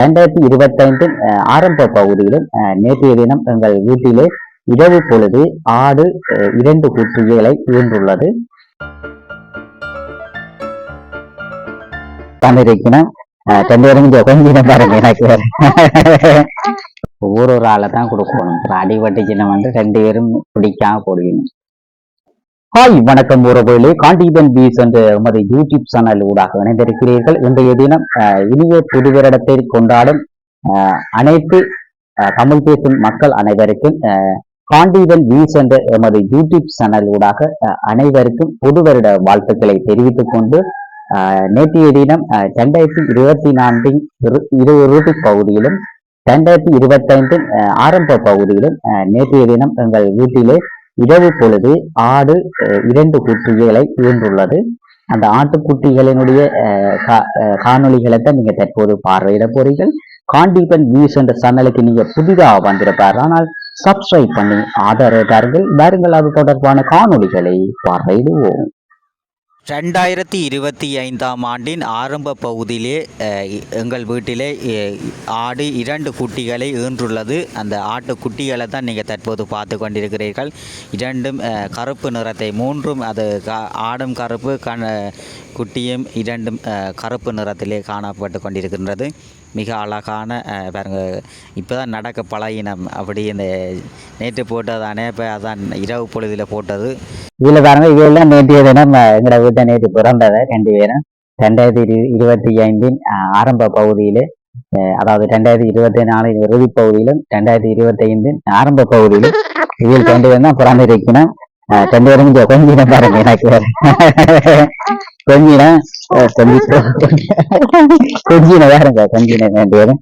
இரண்டாயிரத்தி இருபத்தைந்தின் ஆரம்ப பகுதியிலும் நேற்றைய தினம் எங்கள் வீட்டிலே இரவு பொழுது ஆடு இரண்டு குட்டிகளை ஈன்றுள்ளது பண்ணிருக்கணும் ரெண்டு பேரும் கொஞ்சம் பாருங்க எனக்கு ஒவ்வொரு ஒரு ஆளை தான் கொடுக்கணும். அப்புறம் அடிபட்டுச்சுன்னா வந்து ரெண்டு பேரும் பிடிக்காம போடுவீங்க. ஹாய் வணக்கம் உறவுகளே காண்டிபன் பீஸ் என்ற உமது யூடியூப் சேனல் ஊடாக இணைந்திருக்கிறீர்கள். இன்றைய தினம் இனிய புது வருடத்தை கொண்டாடும் அனைத்து தமிழ் பேசும் மக்கள் அனைவருக்கும் காண்டிபன் பீஸ் என்ற எமது யூடியூப் சேனல் ஊடாக அனைவருக்கும் புது வருட வாழ்த்துக்களை தெரிவித்துக் கொண்டு நேற்றைய தினம் அஹ், ரெண்டாயிரத்தி இருபத்தி நான்கின் இரு இறுதி பகுதியிலும் ரெண்டாயிரத்தி இருபத்தைந்தின் அஹ், ஆரம்ப பகுதியிலும் அஹ், நேற்றைய தினம் எங்கள் வீட்டிலே இரவு பொழுது ஆடு இரண்டு குட்டிகளை ஈன்றுள்ளது. அந்த ஆட்டுக்குட்டிகளினுடைய அஹ், கா- காணொளிகளை தான் நீங்க தற்போது பார்வையிட போறீர்கள். காண்டிபன் நியூஸ் என்ற சேனலுக்கு நீங்க புதிதாக வந்திருப்பார். ஆனால் சப்ஸ்கிரைப் பண்ணி ஆதரவு தாருங்கள் வாருங்கள் அது தொடர்பான காணொளிகளை பார்வையிடுவோம். ரெண்டாயிரத்தி இருபத்தி ஐந்தாம் ஆண்டின் ஆரம்ப பகுதியிலே எங்கள் வீட்டிலே ஆடு இரண்டு குட்டிகளை ஈன்றுள்ளது. அந்த ஆட்டு குட்டிகளை தான் நீங்கள் தற்போது பார்த்து கொண்டிருக்கிறீர்கள். இரண்டும் கருப்பு நிறத்தை மூன்றும் அது ஆடும் கருப்பு கண் குட்டியும் இரண்டும் அஹ், கருப்பு நிறத்திலே காணப்பட்டு கொண்டிருக்கின்றது. மிக அழகான பாருங்க இப்போ தான் நடக்க பழகினம் அப்படி இந்த நேற்று போட்டதானே இப்போ அதான் இரவு பொழுதில் போட்டது. இதில் பாருங்க இதெல்லாம் நேற்றைய தினம் அஹ், வீட்டை நேற்று பிறந்ததை ரெண்டு பேரும். ரெண்டாயிரத்தி இரு இருபத்தி ஐந்தின் ஆரம்ப பகுதியில் அதாவது ரெண்டாயிரத்தி இருபத்தி நாலின் இறுதி பகுதியிலும் ரெண்டாயிரத்தி இருபத்தி ஐந்தின் ஆரம்ப பகுதியிலும் இதில் ரெண்டு பேரும் தான் பிறந்திருக்கணும் ரெண்டு பேரும் கொஞ்சம் பாருங்க எனக்கு கொஞ்சின கொஞ்சின ரெண்டு பேரும்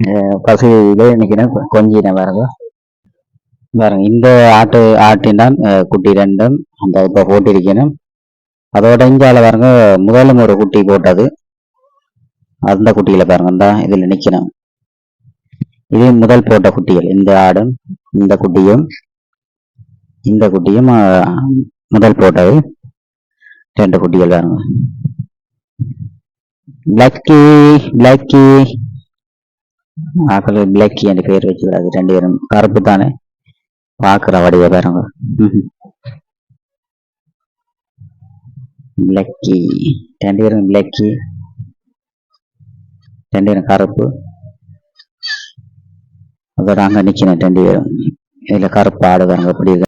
அஹ், பசுவிலே நிக்கணும் கொஞ்சின பாருங்க பாருங்க இந்த ஆட்டு ஆட்டின் தான் குட்டி ரெண்டும் அந்த இப்ப போட்டிருக்கணும். அதோட இஞ்சால பாருங்க முதலும் ஒரு குட்டி போட்டது. அந்த குட்டியில பாருங்க இந்த இதுல நிக்கணும் இது முதல் போட்ட குட்டிகள் இந்த ஆடும் இந்த குட்டியும் இந்த குட்டியும் முதல் போட்டது. ரெண்டு குட்டிகள் வேணுங்க பிளக்கி பிளக்கி ஆக்கள் பிளக்கி என்று பேர் வச்சு ரெண்டு பேரும். கருப்பு தானே? பாக்குற வடிவ பாருங்க. பிளக்கி ரெண்டு பேரும் பிளக்கி ரெண்டு பேரும் கருப்பு. அதோட அங்கே நிற்கணும் ரெண்டு பேரும். இதுல கருப்பு ஆடு பாருங்க எப்படி இருக்கு?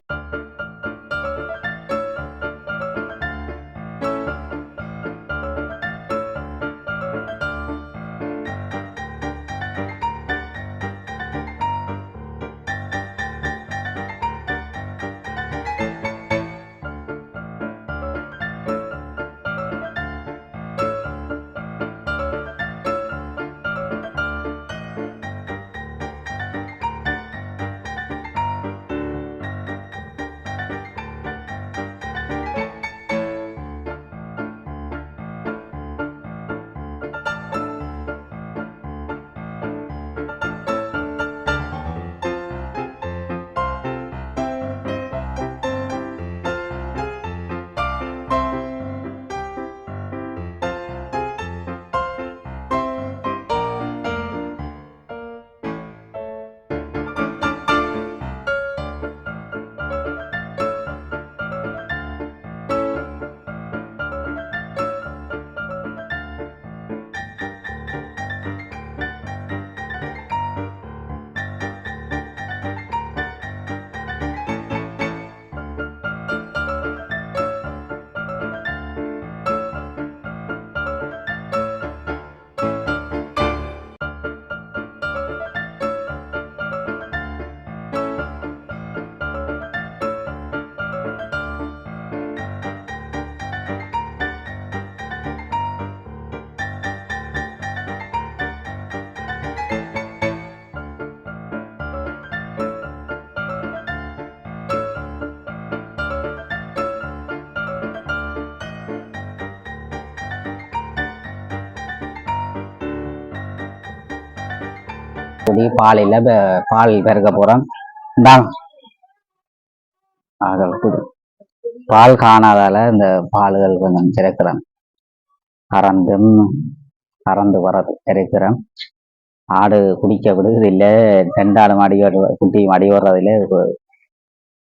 குடி பால் இல்ல பால் பெருக்க போறான் இந்தாங்க பால் காணாதால இந்த பால்கள் கொஞ்சம் சிறக்கிறேன். கறந்தும் கறந்து வரது இருக்கிறேன். ஆடு குடிக்க விடுறது இல்லை ரெண்டாடு அடி ஓடு குட்டி அடி ஓடுறதுல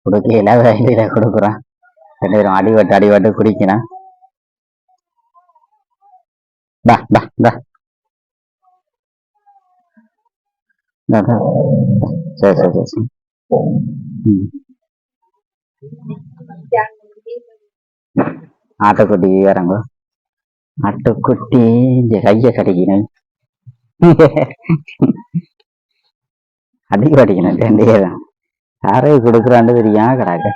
கொடுக்கையில வேலையில கொடுக்குறோம் ரெண்டு பேரும் அடிபட்டு அடிபட்டு குடிக்கணும் சரி சரி சரி சரி. ம். ஆட்டுக்குட்டி இறங்க. ஆட்டுக்குட்டி இந்த கையை கடிக்கணும் அடிக்க அடிக்கணும் ரெண்டே தான். யாரையும் கொடுக்குறான்னு தெரியா கிடாக்க.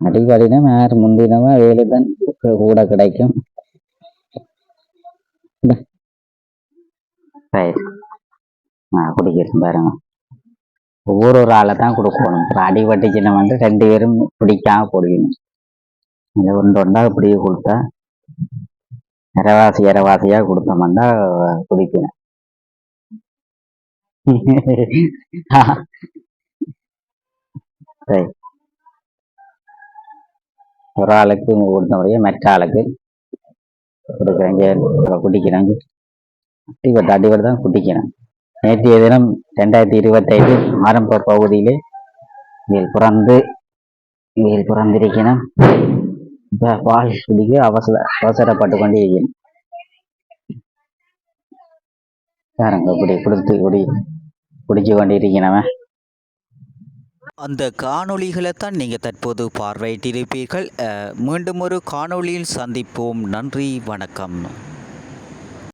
அடிக்கடினா யார் முந்தினவா வேலை தான் கூட கிடைக்கும். ஆ குடிக்கிறேன் பாருங்க. ஒவ்வொரு ஒரு ஆளை தான் கொடுக்கணும். இப்போ அடிபட்டுச்சுன்னா வந்து ரெண்டு பேரும் பிடிக்காம போடுவீங்க. இந்த ஒன்று ஒன்றா இப்படியே கொடுத்தா இரவாசி இரவாசியாக கொடுத்தோம்னா குடிக்கணும் சரி. ஒரு ஆளுக்கு கொடுத்த முறையே மற்ற ஆளுக்கு. கொடுக்குறேங்க குடிக்கிறாங்க அடிபட்டு அடிபட்டு தான் குடிக்கணும் நேற்றைய தினம் ரெண்டாயிரத்தி இருபத்தைந்து ஆரம்ப பகுதியிலே இதில் பிறந்து இதில் பிறந்திருக்கணும் இப்போ பால் குடிக்க அவசர அவசரப்பட்டு கொண்டே இருக்கணும் பாருங்க இப்படி கொடுத்து குடி குடிச்சு கொண்டு அந்த காணொளிகளை தான் நீங்கள் தற்போது பார்வையிட்டிருப்பீர்கள். மீண்டும் ஒரு காணொளியில் சந்திப்போம். நன்றி வணக்கம்.